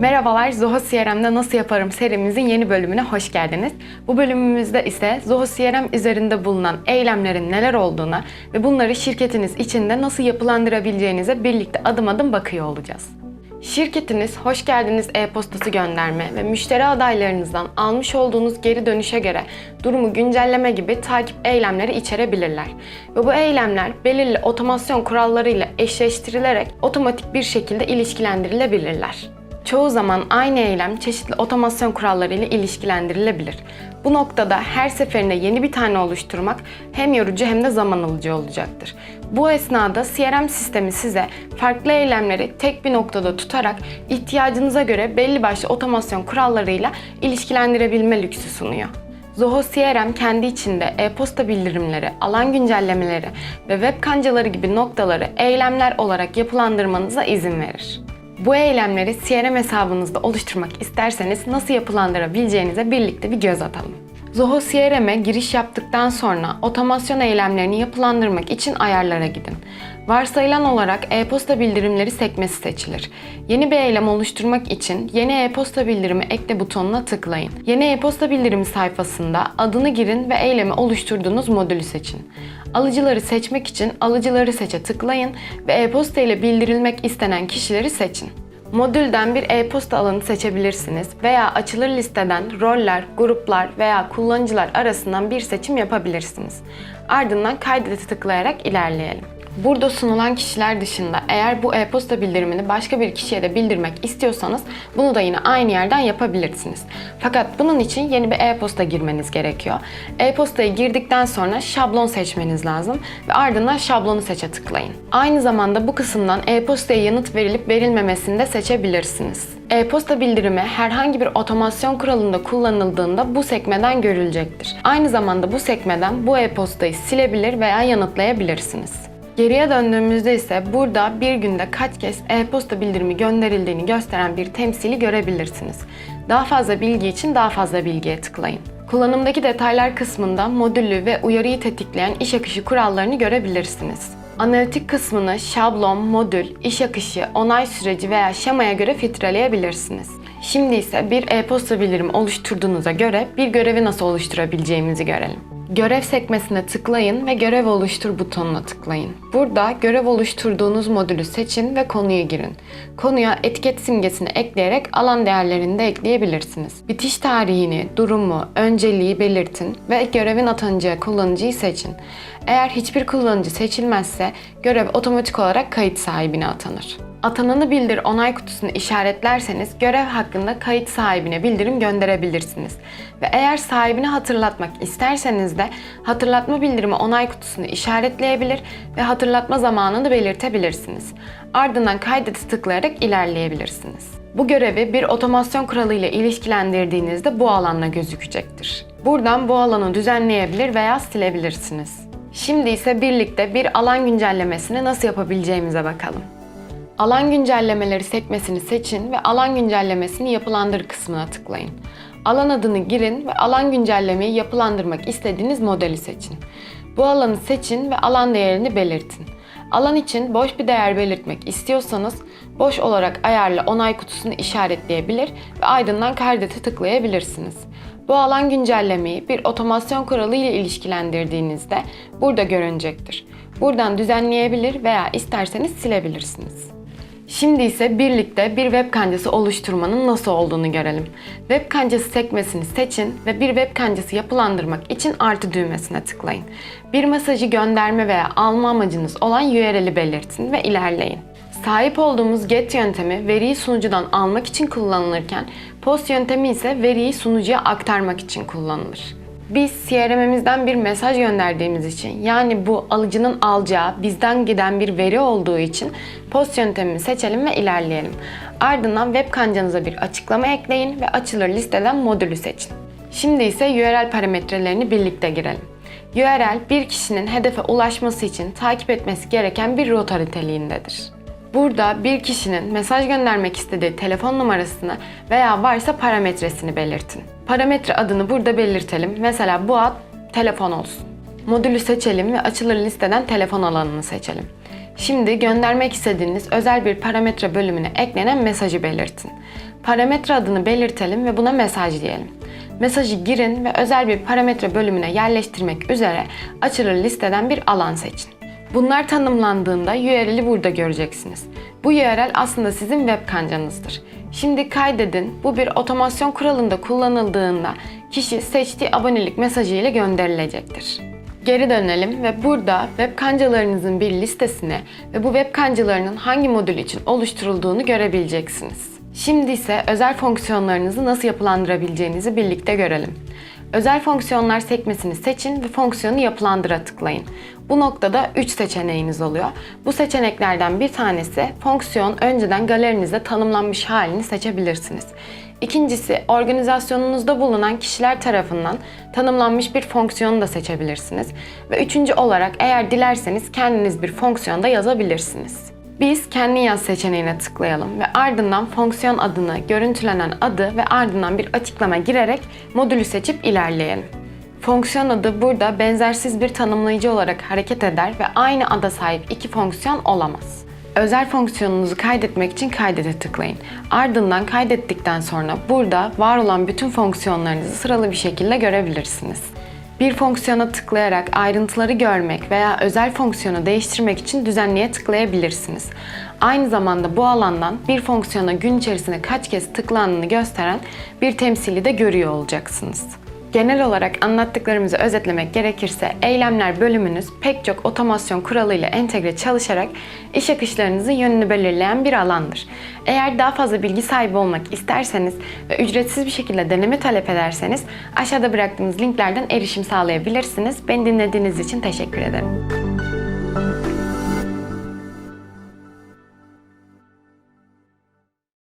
Merhabalar, Zoho CRM'de Nasıl Yaparım serimizin yeni bölümüne hoş geldiniz. Bu bölümümüzde ise Zoho CRM üzerinde bulunan eylemlerin neler olduğuna ve bunları şirketiniz içinde nasıl yapılandırabileceğinize birlikte adım adım bakıyor olacağız. Şirketiniz hoş geldiniz e-postası gönderme ve müşteri adaylarınızdan almış olduğunuz geri dönüşe göre durumu güncelleme gibi takip eylemleri içerebilirler. Ve bu eylemler belirli otomasyon kurallarıyla eşleştirilerek otomatik bir şekilde ilişkilendirilebilirler. Çoğu zaman aynı eylem çeşitli otomasyon kuralları ile ilişkilendirilebilir. Bu noktada her seferinde yeni bir tane oluşturmak hem yorucu hem de zaman alıcı olacaktır. Bu esnada CRM sistemi size farklı eylemleri tek bir noktada tutarak ihtiyacınıza göre belli başlı otomasyon kurallarıyla ilişkilendirebilme lüksü sunuyor. Zoho CRM kendi içinde e-posta bildirimleri, alan güncellemeleri ve web kancaları gibi noktaları eylemler olarak yapılandırmanıza izin verir. Bu eylemleri CRM hesabınızda oluşturmak isterseniz nasıl yapılandırabileceğinize birlikte bir göz atalım. Zoho CRM'e giriş yaptıktan sonra otomasyon eylemlerini yapılandırmak için ayarlara gidin. Varsayılan olarak e-posta bildirimleri sekmesi seçilir. Yeni bir eylem oluşturmak için Yeni e-posta bildirimi ekle butonuna tıklayın. Yeni e-posta bildirimi sayfasında adını girin ve eylemi oluşturduğunuz modülü seçin. Alıcıları seçmek için alıcıları seçe tıklayın ve e-posta ile bildirilmek istenen kişileri seçin. Modülden bir e-posta alanı seçebilirsiniz veya açılır listeden roller, gruplar veya kullanıcılar arasından bir seçim yapabilirsiniz. Ardından kaydete tıklayarak ilerleyelim. Burada sunulan kişiler dışında eğer bu e-posta bildirimini başka bir kişiye de bildirmek istiyorsanız bunu da yine aynı yerden yapabilirsiniz. Fakat bunun için yeni bir e-posta girmeniz gerekiyor. E-postayı girdikten sonra şablon seçmeniz lazım ve ardından şablonu seçe tıklayın. Aynı zamanda bu kısımdan e-postaya yanıt verilip verilmemesini de seçebilirsiniz. E-posta bildirimi herhangi bir otomasyon kuralında kullanıldığında bu sekmeden görülecektir. Aynı zamanda bu sekmeden bu e-postayı silebilir veya yanıtlayabilirsiniz. Geriye döndüğümüzde ise burada bir günde kaç kez e-posta bildirimi gönderildiğini gösteren bir temsili görebilirsiniz. Daha fazla bilgi için daha fazla bilgiye tıklayın. Kullanımdaki detaylar kısmında modüllü ve uyarıyı tetikleyen iş akışı kurallarını görebilirsiniz. Analitik kısmını şablon, modül, iş akışı, onay süreci veya şemaya göre filtreleyebilirsiniz. Şimdi ise bir e-posta bildirimi oluşturduğunuza göre bir görevi nasıl oluşturabileceğimizi görelim. Görev sekmesine tıklayın ve görev oluştur butonuna tıklayın. Burada görev oluşturduğunuz modülü seçin ve konuya girin. Konuya etiket simgesini ekleyerek alan değerlerini de ekleyebilirsiniz. Bitiş tarihini, durumu, önceliği belirtin ve görevin atanacağı kullanıcıyı seçin. Eğer hiçbir kullanıcı seçilmezse görev otomatik olarak kayıt sahibine atanır. Atananı bildir onay kutusunu işaretlerseniz görev hakkında kayıt sahibine bildirim gönderebilirsiniz. Ve eğer sahibini hatırlatmak isterseniz de hatırlatma bildirimi onay kutusunu işaretleyebilir ve hatırlatma zamanını belirtebilirsiniz. Ardından kaydete tıklayarak ilerleyebilirsiniz. Bu görevi bir otomasyon kuralı ile ilişkilendirdiğinizde bu alanla gözükecektir. Buradan bu alanı düzenleyebilir veya silebilirsiniz. Şimdi ise birlikte bir alan güncellemesini nasıl yapabileceğimize bakalım. Alan güncellemeleri sekmesini seçin ve alan güncellemesini yapılandır kısmına tıklayın. Alan adını girin ve alan güncellemeyi yapılandırmak istediğiniz modeli seçin. Bu alanı seçin ve alan değerini belirtin. Alan için boş bir değer belirtmek istiyorsanız boş olarak ayarla onay kutusunu işaretleyebilir ve ardından kaydete tıklayabilirsiniz. Bu alan güncellemeyi bir otomasyon kuralı ile ilişkilendirdiğinizde burada görünecektir. Buradan düzenleyebilir veya isterseniz silebilirsiniz. Şimdi ise birlikte bir web kancası oluşturmanın nasıl olduğunu görelim. Web kancası sekmesini seçin ve bir web kancası yapılandırmak için artı düğmesine tıklayın. Bir mesajı gönderme veya alma amacınız olan URL'i belirtin ve ilerleyin. Sahip olduğumuz GET yöntemi veriyi sunucudan almak için kullanılırken POST yöntemi ise veriyi sunucuya aktarmak için kullanılır. Biz CRM'imizden bir mesaj gönderdiğimiz için yani bu alıcının alacağı bizden giden bir veri olduğu için post yöntemini seçelim ve ilerleyelim. Ardından web kancanıza bir açıklama ekleyin ve açılır listeden modülü seçin. Şimdi ise URL parametrelerini birlikte girelim. URL bir kişinin hedefe ulaşması için takip etmesi gereken bir rota niteliğindedir. Burada bir kişinin mesaj göndermek istediği telefon numarasını veya varsa parametresini belirtin. Parametre adını burada belirtelim. Mesela bu ad telefon olsun. Modülü seçelim ve açılır listeden telefon alanını seçelim. Şimdi göndermek istediğiniz özel bir parametre bölümüne eklenen mesajı belirtin. Parametre adını belirtelim ve buna mesaj diyelim. Mesajı girin ve özel bir parametre bölümüne yerleştirmek üzere açılı listeden bir alan seçin. Bunlar tanımlandığında URL'i burada göreceksiniz. Bu URL aslında sizin web kancanızdır. Şimdi kaydedin. Bu bir otomasyon kuralında kullanıldığında kişi seçtiği abonelik mesajı ile gönderilecektir. Geri dönelim ve burada web kancalarınızın bir listesini ve bu web kancalarının hangi modül için oluşturulduğunu görebileceksiniz. Şimdi ise özel fonksiyonlarınızı nasıl yapılandırabileceğinizi birlikte görelim. Özel fonksiyonlar sekmesini seçin ve fonksiyonu yapılandıra tıklayın. Bu noktada 3 seçeneğiniz oluyor. Bu seçeneklerden bir tanesi fonksiyon önceden galerinizde tanımlanmış halini seçebilirsiniz. İkincisi organizasyonunuzda bulunan kişiler tarafından tanımlanmış bir fonksiyonu da seçebilirsiniz. Ve üçüncü olarak eğer dilerseniz kendiniz bir fonksiyon da yazabilirsiniz. Biz kendi yaz seçeneğine tıklayalım ve ardından fonksiyon adını, görüntülenen adı ve ardından bir açıklama girerek modülü seçip ilerleyelim. Fonksiyon adı burada benzersiz bir tanımlayıcı olarak hareket eder ve aynı ada sahip iki fonksiyon olamaz. Özel fonksiyonunuzu kaydetmek için kaydete tıklayın. Ardından kaydettikten sonra burada var olan bütün fonksiyonlarınızı sıralı bir şekilde görebilirsiniz. Bir fonksiyona tıklayarak ayrıntıları görmek veya özel fonksiyonu değiştirmek için düzenleye tıklayabilirsiniz. Aynı zamanda bu alandan bir fonksiyona gün içerisinde kaç kez tıklandığını gösteren bir temsili de görüyor olacaksınız. Genel olarak anlattıklarımızı özetlemek gerekirse eylemler bölümünüz pek çok otomasyon kuralıyla entegre çalışarak iş akışlarınızın yönünü belirleyen bir alandır. Eğer daha fazla bilgi sahibi olmak isterseniz ve ücretsiz bir şekilde deneme talep ederseniz aşağıda bıraktığımız linklerden erişim sağlayabilirsiniz. Beni dinlediğiniz için teşekkür ederim.